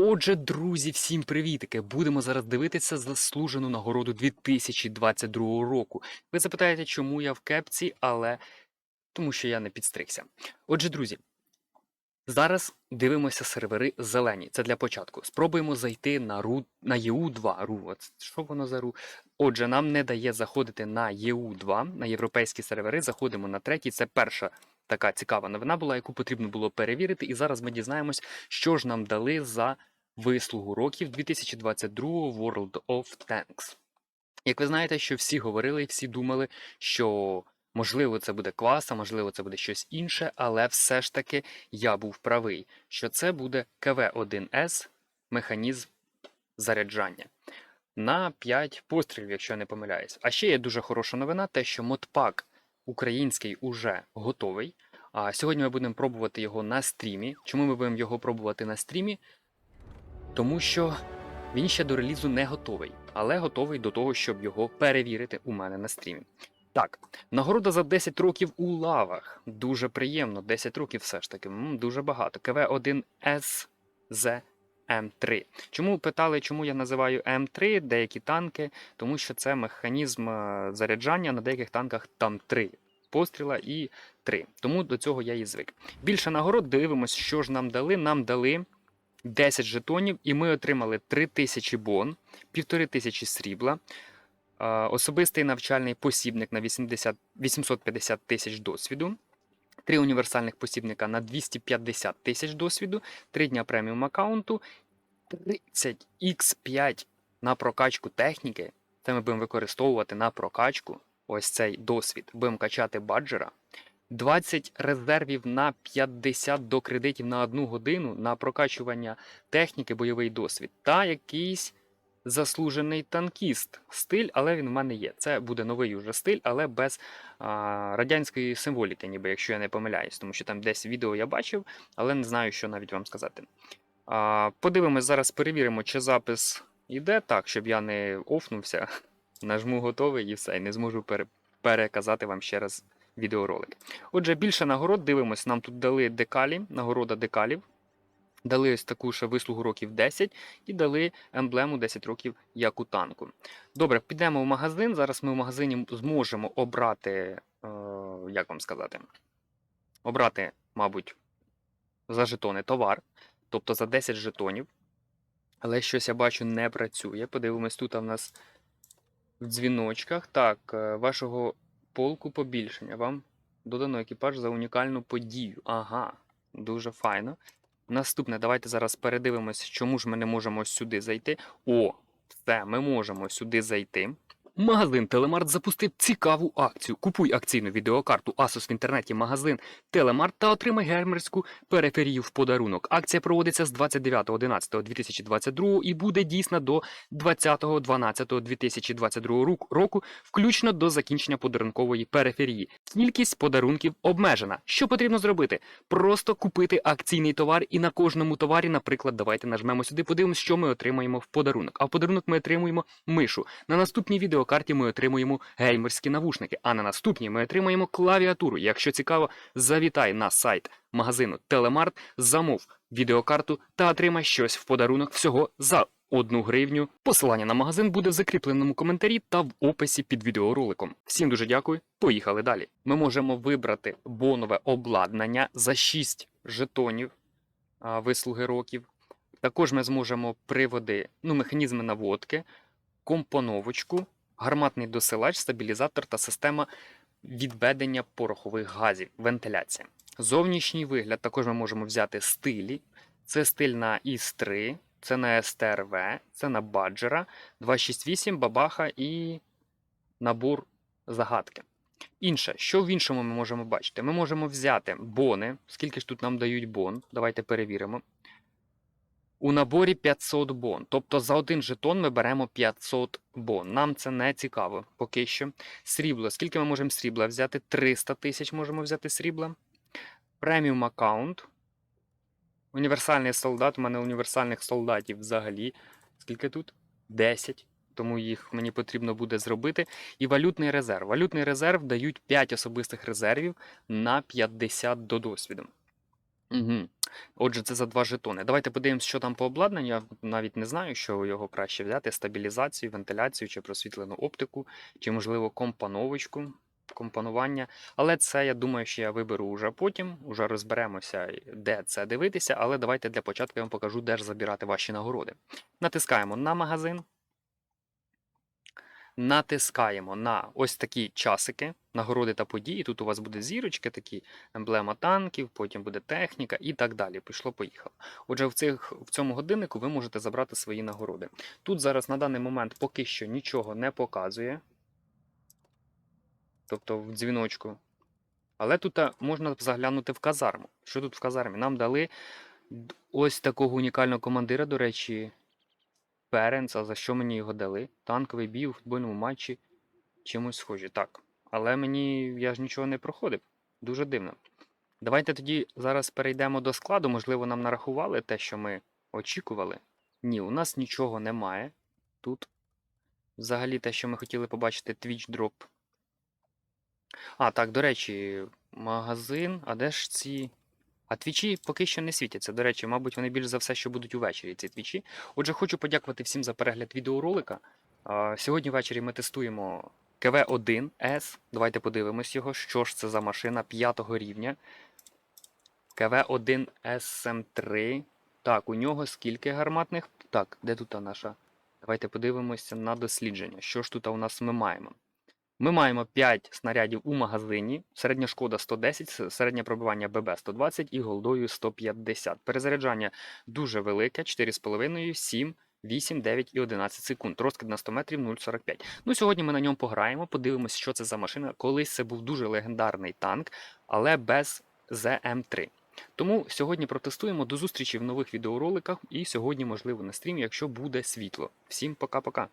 Отже, друзі, всім привітики! Будемо зараз дивитися заслужену нагороду 2022 року. Ви запитаєте, чому я в кепці, але тому що я не підстригся. Отже, друзі, зараз дивимося сервери зелені. Це для початку. Спробуємо зайти на ру на ЄУ2. Ру, от що воно за ру? Отже, нам не дає заходити на ЄУ2, на європейські сервери. Заходимо на третій. Це перша така цікава новина була, яку потрібно було перевірити. І зараз ми дізнаємось, що ж нам дали за вислугу років 2022 World of Tanks. Як ви знаєте, що всі говорили і всі думали, що можливо це буде квас, а можливо це буде щось інше, але все ж таки я був правий, що це буде КВ-1С механізм заряджання. На 5 пострілів, якщо я не помиляюсь. А ще є дуже хороша новина, те, що модпак український уже готовий. А сьогодні ми будемо пробувати його на стрімі. Чому ми будемо його пробувати на стрімі? Тому що він ще до релізу не готовий, але готовий до того, щоб його перевірити у мене на стрімі. Так, нагорода за 10 років у лавах. Дуже приємно. 10 років все ж таки. Дуже багато. КВ-1С з М3. Чому питали, чому я називаю М3 деякі танки? Тому що це механізм е, заряджання на деяких танках там 3 постріла і 3. Тому до цього я і звик. Більше нагород дивимось, що ж нам дали. Нам дали 10 жетонів, і ми отримали 3000 бон, 1500 срібла, особистий навчальний посібник на 80, 850 тисяч досвіду, 3 універсальних посібника на 250 тисяч досвіду, 3 дня преміум аккаунту, 30 x5 на прокачку техніки. Це ми будемо використовувати на прокачку. Ось цей досвід. Будемо качати баджера. 20 резервів на 50 до кредитів на одну годину на прокачування техніки, бойовий досвід. Та якийсь заслужений танкіст стиль, але він в мене є. Це буде новий уже стиль, але без а, радянської символіки, ніби якщо я не помиляюсь, тому що там десь відео я бачив, але не знаю, що навіть вам сказати. А, подивимось, зараз перевіримо, чи запис йде так, щоб я не офнувся. Нажму готовий і все, і не зможу пере- переказати вам ще раз відеоролик. Отже, більше нагород дивимось. Нам тут дали декалі, нагорода декалів. Дали ось таку ще вислугу років 10 і дали емблему 10 років як у танку. Добре, підемо в магазин. Зараз ми в магазині зможемо обрати, е, як вам сказати, обрати, мабуть, за жетони товар, тобто за 10 жетонів. Але щось я бачу не працює. Подивимось, тут у нас в дзвіночках. Так, е, вашого полку побільшення. Вам додано екіпаж за унікальну подію. Ага, дуже файно. Наступне, давайте зараз передивимось, чому ж ми не можемо сюди зайти. О, все, ми можемо сюди зайти. Магазин Телемарт запустив цікаву акцію. Купуй акційну відеокарту Asus в інтернеті магазин Телемарт та отримай геймерську периферію в подарунок. Акція проводиться з 29.11.2022 і буде дійсна до 20.12.2022 рок- року, включно до закінчення подарункової периферії. Кількість подарунків обмежена. Що потрібно зробити? Просто купити акційний товар, і на кожному товарі, наприклад, давайте нажмемо сюди, подивимося, що ми отримаємо в подарунок. А в подарунок ми отримуємо мишу. На наступній відеокарті ми отримуємо геймерські навушники, а на наступній ми отримаємо клавіатуру. Якщо цікаво, завітай на сайт магазину Телемарт, замов відеокарту та отримай щось в подарунок всього за одну гривню. Посилання на магазин буде в закріпленому коментарі та в описі під відеороликом. Всім дуже дякую. Поїхали далі. Ми можемо вибрати бонове обладнання за 6 жетонів вислуги років. Також ми зможемо приводи, ну, механізми наводки, компоновочку, гарматний досилач, стабілізатор та система відведення порохових газів, вентиляція. Зовнішній вигляд також ми можемо взяти стилі. Це стиль на ІС-3, це на СТРВ, це на Баджера, 268, Бабаха і набор загадки. Інше, що в іншому ми можемо бачити? Ми можемо взяти бони. Скільки ж тут нам дають бон? Давайте перевіримо. У наборі 500 бон. Тобто за один жетон ми беремо 500 бон. Нам це не цікаво поки що. Срібло. Скільки ми можемо срібла взяти? 300 тисяч можемо взяти срібла. Преміум аккаунт. Універсальний солдат. У мене універсальних солдатів взагалі. Скільки тут? 10. Тому їх мені потрібно буде зробити. І валютний резерв. Валютний резерв дають 5 особистих резервів на 50 до досвіду. Угу. Отже, це за два жетони. Давайте подивимось, що там по обладнанню. Я навіть не знаю, що його краще взяти: стабілізацію, вентиляцію чи просвітлену оптику, чи, можливо, компоновочку, компонування. Але це я думаю, що я виберу уже потім, уже розберемося, де це дивитися. Але давайте для початку я вам покажу, де ж забирати ваші нагороди. Натискаємо на магазин. Натискаємо на ось такі часики, нагороди та події. Тут у вас буде зірочки, такі емблема танків, потім буде техніка і так далі. Пішло, поїхало. Отже, в, цих, в цьому годиннику ви можете забрати свої нагороди. Тут зараз на даний момент поки що нічого не показує. Тобто в дзвіночку. Але тут можна заглянути в казарму. Що тут в казармі? Нам дали ось такого унікального командира, до речі, Перенц, а за що мені його дали? Танковий бій у футбольному матчі чимось схожі. Так. Але мені я ж нічого не проходив. Дуже дивно. Давайте тоді зараз перейдемо до складу. Можливо, нам нарахували те, що ми очікували. Ні, у нас нічого немає. Тут взагалі те, що ми хотіли побачити, Twitch Drop. А, так, до речі, магазин. А де ж ці. А твічі поки що не світяться. До речі, мабуть, вони більш за все, що будуть увечері, ці твічі. Отже, хочу подякувати всім за перегляд відеоролика. Сьогодні ввечері ми тестуємо КВ-1С. Давайте подивимось його, що ж це за машина 5 рівня. КВ-1 SM3. Так, у нього скільки гарматних. Так, де тут наша? Давайте подивимося на дослідження. Що ж тут у нас ми маємо? Ми маємо 5 снарядів у магазині, середня шкода 110, середнє пробивання ББ 120 і голдою 150. Перезаряджання дуже велике, 4,5, 7, 8, 9 і 11 секунд. Розкид на 100 метрів 0,45. Ну, сьогодні ми на ньому пограємо, подивимося, що це за машина. Колись це був дуже легендарний танк, але без ЗМ3. Тому сьогодні протестуємо. До зустрічі в нових відеороликах і сьогодні, можливо, на стрімі, якщо буде світло. Всім пока-пока.